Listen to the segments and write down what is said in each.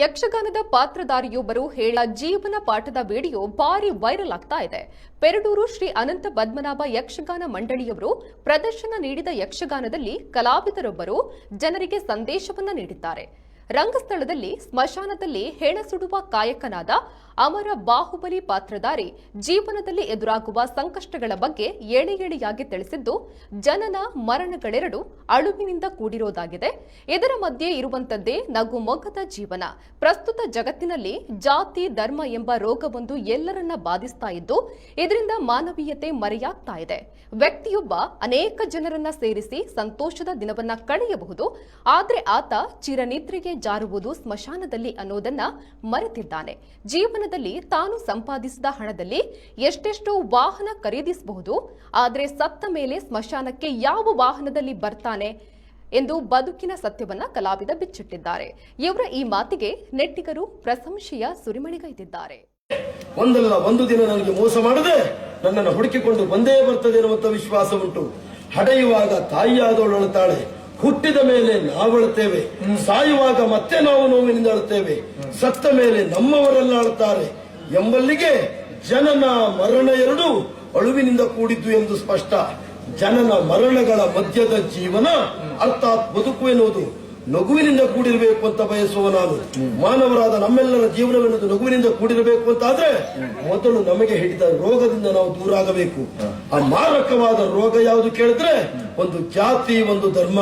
ಯಕ್ಷಗಾನದ ಪಾತ್ರಧಾರಿಯೊಬ್ಬರು ಹೇಳ ಜೀವನ ಪಾಠದ ವಿಡಿಯೋ ಭಾರಿ ವೈರಲ್ ಆಗ್ತಾ ಇದೆ. ಪೆರಡೂರು ಶ್ರೀ ಅನಂತ ಪದ್ಮನಾಭ ಯಕ್ಷಗಾನ ಮಂಡಳಿಯವರು ಪ್ರದರ್ಶನ ನೀಡಿದ ಯಕ್ಷಗಾನದಲ್ಲಿ ಕಲಾವಿದರೊಬ್ಬರು ಜನರಿಗೆ ಸಂದೇಶವನ್ನ ನೀಡಿದ್ದಾರೆ. ರಂಗಸ್ಥಳದಲ್ಲಿ ಸ್ಮಶಾನದಲ್ಲಿ ಹೆಣಸುಡುವ ಕಾಯಕನಾದ ಅಮರ ಬಾಹುಬಲಿ ಪಾತ್ರಧಾರಿ ಜೀವನದಲ್ಲಿ ಎದುರಾಗುವ ಸಂಕಷ್ಟಗಳ ಬಗ್ಗೆ ಎಳೆ ಎಳೆಯಾಗಿ ತಿಳಿಸಿದ್ದು, ಜನನ ಮರಣಗಳೆರಡು ಅಳುವಿನಿಂದ ಕೂಡಿರೋದಾಗಿದೆ. ಇದರ ಮಧ್ಯೆ ಇರುವಂತದ್ದೇ ನಗು ಮೊಗದ ಜೀವನ. ಪ್ರಸ್ತುತ ಜಗತ್ತಿನಲ್ಲಿ ಜಾತಿ, ಧರ್ಮ ಎಂಬ ರೋಗವೊಂದು ಎಲ್ಲರನ್ನ ಬಾಧಿಸ್ತಾ ಇದ್ದು, ಇದರಿಂದ ಮಾನವೀಯತೆ ಮರೆಯಾಗ್ತಾ ಇದೆ. ವ್ಯಕ್ತಿಯೊಬ್ಬ ಅನೇಕ ಜನರನ್ನ ಸೇರಿಸಿ ಸಂತೋಷದ ದಿನವನ್ನ ಕಳೆಯಬಹುದು. ಆದ್ರೆ ಆತ ಚಿರನಿದ್ರೆಗೆ ಜಾರುವುದು ಸ್ಮಶಾನದಲ್ಲಿ ಅನ್ನೋದನ್ನ ಮರೆತಿದ್ದಾನೆ. ಜೀವನದಲ್ಲಿ ತಾನು ಸಂಪಾದಿಸಿದ ಹಣದಲ್ಲಿ ಎಷ್ಟೆಷ್ಟು ವಾಹನ ಖರೀದಿಸಬಹುದು, ಆದರೆ ಸತ್ತ ಮೇಲೆ ಸ್ಮಶಾನಕ್ಕೆ ಯಾವ ವಾಹನದಲ್ಲಿ ಬರ್ತಾನೆ ಎಂದು ಬದುಕಿನ ಸತ್ಯವನ್ನ ಕಲಾವಿದ ಬಿಚ್ಚಿಟ್ಟಿದ್ದಾರೆ. ಇವರ ಈ ಮಾತಿಗೆ ನೆಟ್ಟಿಗರು ಪ್ರಶಂಸೆಯ ಸುರಿಮಳಿಗೈದಿದ್ದಾರೆ ಒಂದಲ್ಲ, ಒಂದು ದಿನ ನನಗೆ ಮೋಸ ಮಾಡದೆ ನನ್ನನ್ನು ಹುಡುಕಿಕೊಂಡು ಬಂದೇ ಬರ್ತದೆ ಅನ್ನುವಂತ ವಿಶ್ವಾಸ ಉಂಟು. ಹಡೆಯುವಾಗ ತಾಯಿಯಾದವಳು ಅಳುತ್ತಾಳೆ ಹುಟ್ಟಿದ ಮೇಲೆ ನಾವಳುತ್ತೇವೆ ಸಾಯುವಾಗ ಮತ್ತೆ ನಾವು ನೋವಿನಿಂದ ಅಳುತ್ತೇವೆ ಸತ್ತ ಮೇಲೆ ನಮ್ಮವರೆಲ್ಲ ಅಳುತ್ತಾರೆ ಎಂಬಲ್ಲಿಗೆ ಜನನ ಮರಣ ಎರಡು ಅಳುವಿನಿಂದ ಕೂಡಿದ್ದು ಎಂದು ಸ್ಪಷ್ಟ. ಜನನ ಮರಣಗಳ ಮಧ್ಯದ ಜೀವನ ಅರ್ಥಾತ್ ಬದುಕು ಎನ್ನುವುದು. ನಗುವಿನಿಂದ ಕೂಡಿರಬೇಕು ಅಂತ ಬಯಸುವ ನಾನು. ಮಾನವರಾದ ನಮ್ಮೆಲ್ಲರ ಜೀವನವೆನ್ನುವುದು ನಗುವಿನಿಂದ ಕೂಡಿರಬೇಕು ಅಂತ ಆದ್ರೆ ಮೊದಲು ನಮಗೆ ಹಿಡಿದ ರೋಗದಿಂದ ನಾವು ದೂರ ಆಗಬೇಕು ಆ ಮಾರಕವಾದ ರೋಗ ಯಾವುದು ಕೇಳಿದ್ರೆ ಒಂದು ಜಾತಿ, ಒಂದು ಧರ್ಮ.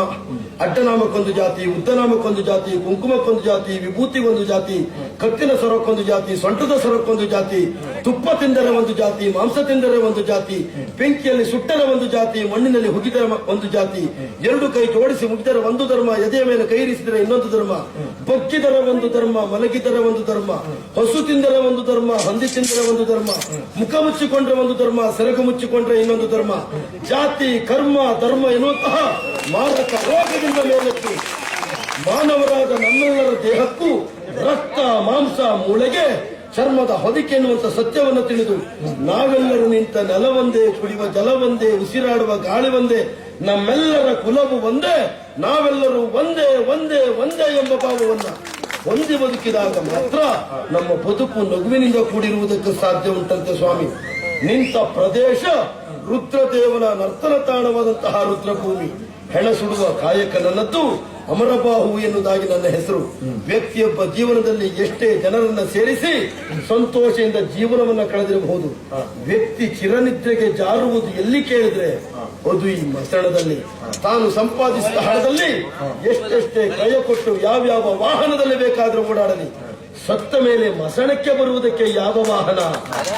ಅಡ್ಡನಾಮಕ್ಕೊಂದು ಜಾತಿ, ಉದ್ದನಾಮಕ್ಕೊಂದು ಜಾತಿ, ಕುಂಕುಮಕ್ಕೊಂದು ಜಾತಿ, ವಿಭೂತಿಗೊಂದು ಜಾತಿ, ಕತ್ತಿನ ಸೊರಕ್ಕೊಂದು ಜಾತಿ, ಸೊಂಟದ ಸೊರಕ್ಕೊಂದು ಜಾತಿ, ತುಪ್ಪ ತಿಂದರೆ ಒಂದು ಜಾತಿ, ಮಾಂಸ ತಿಂದರೆ ಒಂದು ಜಾತಿ, ಬೆಂಕಿಯಲ್ಲಿ ಸುಟ್ಟರೆ ಒಂದು ಜಾತಿ, ಮಣ್ಣಿನಲ್ಲಿ ಹುಗಿದರೆ ಒಂದು ಜಾತಿ, ಎರಡು ಕೈ ಜೋಡಿಸಿ ಮುಗಿದರೆ ಒಂದು ಧರ್ಮ, ಎದೆಯ ಮೇಲೆ ಕೈ ಇರಿಸಿದರೆ ಇನ್ನೊಂದು ಧರ್ಮ, ಬೊಕ್ಕಿದರೆ ಒಂದು ಧರ್ಮ, ಮಲಗಿದರೆ ಒಂದು ಧರ್ಮ, ಹಸು ತಿಂದರೆ ಒಂದು ಧರ್ಮ, ಹಂದಿ ತಿಂದರೆ ಒಂದು ಧರ್ಮ, ಮುಖ ಮುಚ್ಚಿಕೊಂಡ್ರೆ ಒಂದು ಧರ್ಮ, ಸೆರಗು ಮುಚ್ಚಿಕೊಂಡ್ರೆ ಇನ್ನೊಂದು ಧರ್ಮ, ಜಾತಿ, ಕರ್ಮ, ಧರ್ಮ ಎನ್ನುವಂತಹ ಮಾರಕ ರೋಗದಿಂದ ಮೇಲೆತ್ತಿ ಮಾನವರಾದ ನಮ್ಮೆಲ್ಲರ ದೇಹಕ್ಕೂ ರಕ್ತ, ಮಾಂಸ, ಮೂಳೆಗೆ ಚರ್ಮದ ಹೊದಿಕೆ ಎನ್ನುವಂತಹ ಸತ್ಯವನ್ನು ತಿಳಿದು ನಾವೆಲ್ಲರೂ ನಿಂತ ನೆಲವೊಂದೇ ಕುಡಿಯುವ ಜಲವೊಂದೇ, ಉಸಿರಾಡುವ ಗಾಳಿ ಒಂದೇ ನಮ್ಮೆಲ್ಲರ ಕುಲವು ಒಂದೇ, ನಾವೆಲ್ಲರೂ ಒಂದೇ ಒಂದೇ ಒಂದೇ ಎಂಬ ಭಾವವನ್ನ ಹೊಂದಿ ಬದುಕಿದಾಗ ಮಾತ್ರ ನಮ್ಮ ಬದುಕು ನಗುವಿನಿಂದ ಕೂಡಿರುವುದಕ್ಕೆ ಸಾಧ್ಯ ಉಂಟಂತೆ ಸ್ವಾಮಿ. ನಿಂತ ಪ್ರದೇಶ ರುದ್ರದೇವನ ನರ್ತನ ತಾಣವಾದಂತಹ ರುದ್ರಭೂಮಿ ಹೆಣ ಸುಡುವ ಕಾಯಕ ನನ್ನದ್ದು ಅಮರಬಾಹು ಎನ್ನುವುದಾಗಿ ನನ್ನ ಹೆಸರು. ವ್ಯಕ್ತಿಯೊಬ್ಬ ಜೀವನದಲ್ಲಿ ಎಷ್ಟೇ ಜನರನ್ನ ಸೇರಿಸಿ ಸಂತೋಷದಿಂದ ಜೀವನವನ್ನ ಕಳೆದಿರಬಹುದು. ವ್ಯಕ್ತಿ ಚಿರನಿದ್ರೆಗೆ ಜಾರುವುದು ಎಲ್ಲಿ ಕೇಳಿದ್ರೆ ಅದು ಈ ಮಸಣದಲ್ಲಿ ತಾನು ಸಂಪಾದಿಸಿದ ಹಣದಲ್ಲಿ ಎಷ್ಟೆಷ್ಟೇ ಕೈ ಕೊಟ್ಟು ಯಾವ್ಯಾವ ವಾಹನದಲ್ಲಿ ಬೇಕಾದ್ರೂ ಓಡಾಡಲಿ. ಸತ್ತ ಮೇಲೆ ಮಸಣಕ್ಕೆ ಬರುವುದಕ್ಕೆ ಯಾವ ವಾಹನ?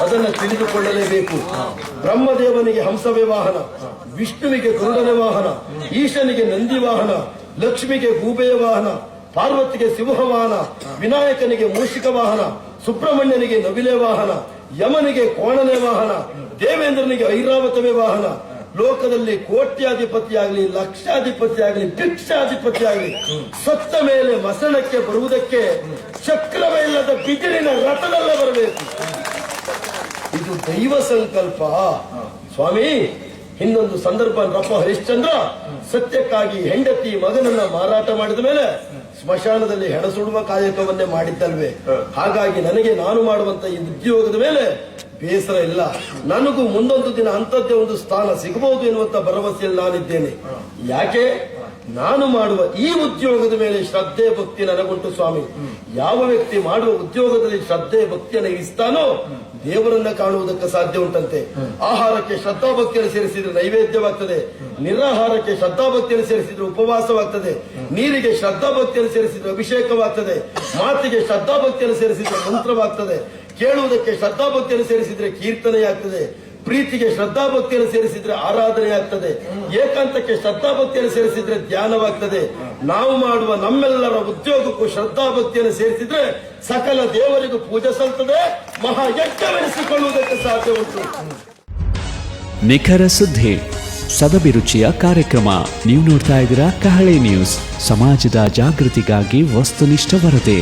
ಅದನ್ನು ತಿಳಿದುಕೊಳ್ಳಲೇಬೇಕು. ಬ್ರಹ್ಮದೇವನಿಗೆ ಹಂಸವೇ ವಾಹನ, ವಿಷ್ಣುವಿಗೆ ಗರುಡನ ವಾಹನ, ಈಶನಿಗೆ ನಂದಿ ವಾಹನ, ಲಕ್ಷ್ಮಿಗೆ ಗೂಬೆಯ ವಾಹನ, ಪಾರ್ವತಿಗೆ ಸಿಂಹ ವಾಹನ, ವಿನಾಯಕನಿಗೆ ಮೂಷಿಕ ವಾಹನ, ಸುಬ್ರಹ್ಮಣ್ಯನಿಗೆ ನವಿಲೆ ವಾಹನ, ಯಮನಿಗೆ ಕೋಣನೆ ವಾಹನ, ದೇವೇಂದ್ರನಿಗೆ ಐರಾವತವೇ ವಾಹನ ಲೋಕದಲ್ಲಿ ಕೋಟ್ಯಾಧಿಪತಿ ಆಗಲಿ ಲಕ್ಷಾಧಿಪತಿ ಆಗಲಿ ಭಿಕ್ಷಾಧಿಪತಿ ಸತ್ತ ಮೇಲೆ ಮಸಣಕ್ಕೆ ಬರುವುದಕ್ಕೆ ಚಕ್ರವೇ ಇಲ್ಲದ ಬಿದಿರಿನ ರಥದಲ್ಲ ಬರಬೇಕು. ಇದು ದೈವ ಸಂಕಲ್ಪ. ಸ್ವಾಮಿ, ಇನ್ನೊಂದು ಸಂದರ್ಭ. ರಪ್ಪ ಹರಿಶ್ಚಂದ್ರ ಸತ್ಯಕ್ಕಾಗಿ ಹೆಂಡತಿ ಮಗನನ್ನ ಮಾರಾಟ ಮಾಡಿದ ಮೇಲೆ ಸ್ಮಶಾನದಲ್ಲಿ ಹೆಣ ಸುಡುವ ಕಾಯಕವನ್ನೇ ಮಾಡಿದ್ದಲ್ವೇ? ಹಾಗಾಗಿ ನನಗೆ ನಾನು ಮಾಡುವಂತ ಈ ಉದ್ಯೋಗದ ಮೇಲೆ ಬೇಸರ ಇಲ್ಲ. ನನಗೂ ಮುಂದೊಂದು ದಿನ ಅಂತದ್ದೇ ಒಂದು ಸ್ಥಾನ ಸಿಗಬಹುದು ಎನ್ನುವಂತ ಭರವಸೆಯಲ್ಲಿ ನಾನಿದ್ದೇನೆ. ಯಾಕೆ? ನಾನು ಮಾಡುವ ಈ ಉದ್ಯೋಗದ ಮೇಲೆ ಶ್ರದ್ಧೆ, ಭಕ್ತಿ ನನಗುಂಟು, ಸ್ವಾಮಿ. ಯಾವ ವ್ಯಕ್ತಿ ಮಾಡುವ ಉದ್ಯೋಗದಲ್ಲಿ ಶ್ರದ್ಧೆ, ಭಕ್ತಿಯನ್ನು ಇಸ್ತಾನೋ ದೇವರನ್ನ ಕಾಣುವುದಕ್ಕೆ ಸಾಧ್ಯ ಉಂಟಂತೆ. ಆಹಾರಕ್ಕೆ ಶ್ರದ್ಧಾಭಕ್ತಿಯನ್ನು ಸೇರಿಸಿದ್ರೆ ನೈವೇದ್ಯವಾಗ್ತದೆ. ನಿರಾಹಾರಕ್ಕೆ ಶ್ರದ್ಧಾಭಕ್ತಿಯನ್ನು ಸೇರಿಸಿದ್ರೆ ಉಪವಾಸವಾಗ್ತದೆ. ನೀರಿಗೆ ಶ್ರದ್ಧಾಭಕ್ತಿಯನ್ನು ಸೇರಿಸಿದ್ರೆ ಅಭಿಷೇಕವಾಗ್ತದೆ. ಮಾತಿಗೆ ಶ್ರದ್ಧಾಭಕ್ತಿಯನ್ನು ಸೇರಿಸಿದ್ರೆ ಮಂತ್ರವಾಗ್ತದೆ. ಕೇಳುವುದಕ್ಕೆ ಶ್ರದ್ಧಾಭಕ್ತಿಯನ್ನು ಸೇರಿಸಿದ್ರೆ ಕೀರ್ತನೆಯಾಗ್ತದೆ. ಪ್ರೀತಿಗೆ ಶ್ರದ್ಧಾಭಕ್ತಿಯನ್ನು ಸೇರಿಸಿದ್ರೆ ಆರಾಧನೆ ಆಗ್ತದೆ. ಏಕಾಂತಕ್ಕೆ ಶ್ರದ್ಧಾಭಕ್ತಿಯನ್ನು ಸೇರಿಸಿದ್ರೆ ಧ್ಯಾನವಾಗ್ತದೆ. ನಾವು ಮಾಡುವ ನಮ್ಮೆಲ್ಲರ ಉದ್ಯೋಗಕ್ಕೂ ಶ್ರದ್ಧಾಭಕ್ತಿಯನ್ನು ಸೇರಿಸಿದ್ರೆ ಸಕಲ ದೇವರಿಗೂ ಪೂಜೆ ಸಲ್ತದೆ. ಮಹಾಯಜ್ಞವೆನಿಸಿಕೊಳ್ಳುವುದಕ್ಕೆ ಸಾಧ್ಯ ಉಂಟು. ನಿಖರ ಸುದ್ದಿ, ಸದಭಿರುಚಿಯ ಕಾರ್ಯಕ್ರಮ. ನೀವು ನೋಡ್ತಾ ಇದ್ದೀರಾ ಕಹಳೆ ನ್ಯೂಸ್. ಸಮಾಜದ ಜಾಗೃತಿಗಾಗಿ ವಸ್ತುನಿಷ್ಠ ವರದಿ.